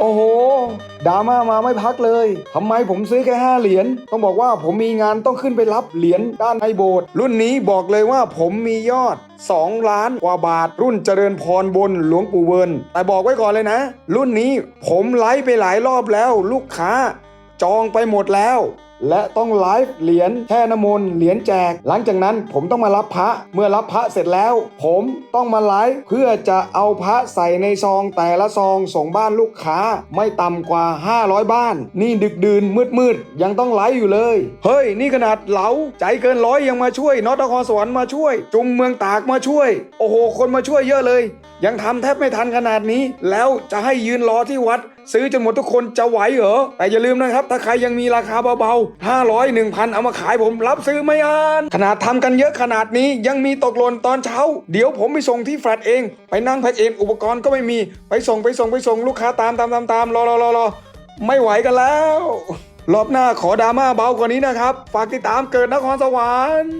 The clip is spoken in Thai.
โอ้โหดราม่ามาไม่พักเลยทำไมผมซื้อแค่ 5 เหรียญต้องบอกว่าผมมีงานต้องขึ้นไปรับเหรียญด้านในโบสถ์รุ่นนี้บอกเลยว่าผมมียอด 2 ล้านกว่าบาท รุ่นเจริญพรบนหลวงปู่เวิร์นแต่บอกไว้ก่อนเลยนะ รุ่นนี้ผมไลฟ์ไปหลายรอบแล้ว ลูกค้า จองไปหมดแล้ว และต้องไลฟ์เหรียญแช่น้ำมนต์เหรียญแจก หลังจากนั้นผมต้องมารับพระเมื่อรับพระเสร็จแล้ว ผมต้องมาไลฟ์เพื่อจะเอาพระใส่ในซองแต่ละซองส่งบ้านลูกค้าไม่ต่ำกว่า 500 บ้าน นี่ดึกดื่นมืดมืดยังต้องไลฟ์อยู่เลย เฮ้ย นี่ขนาดเหลาใจเกินร้อยยังมาช่วยนอตนครสวรรค์มาช่วย จุมเมืองตากมาช่วย โอ้โห คนมาช่วยเยอะเลย ยังทำแทบไม่ทันขนาดนี้ แล้วจะให้ยืนรอที่วัด ซื้อจนหมดทุกคนจะไหวเหรอ แต่อย่าลืมนะครับ ถ้าใครยังมีราคาเบาๆ 500 1,000 เอามาขายผมรับซื้อไม่อานขนาดทำกันเยอะขนาดนี้ยังมีตกหล่นตอนเช้า เดี๋ยวผมไปส่งที่แฟลตเอง ไปนั่งแพ็คเองอุปกรณ์ก็ไม่มี ไปส่งไปส่งไปส่งลูกค้าตามตามตามตามรอรอรอรอไม่ไหวกันแล้วรอบหน้าขอดราม่าเบากว่านี้นะครับ ฝากติดตามเกิดนครสวรรค์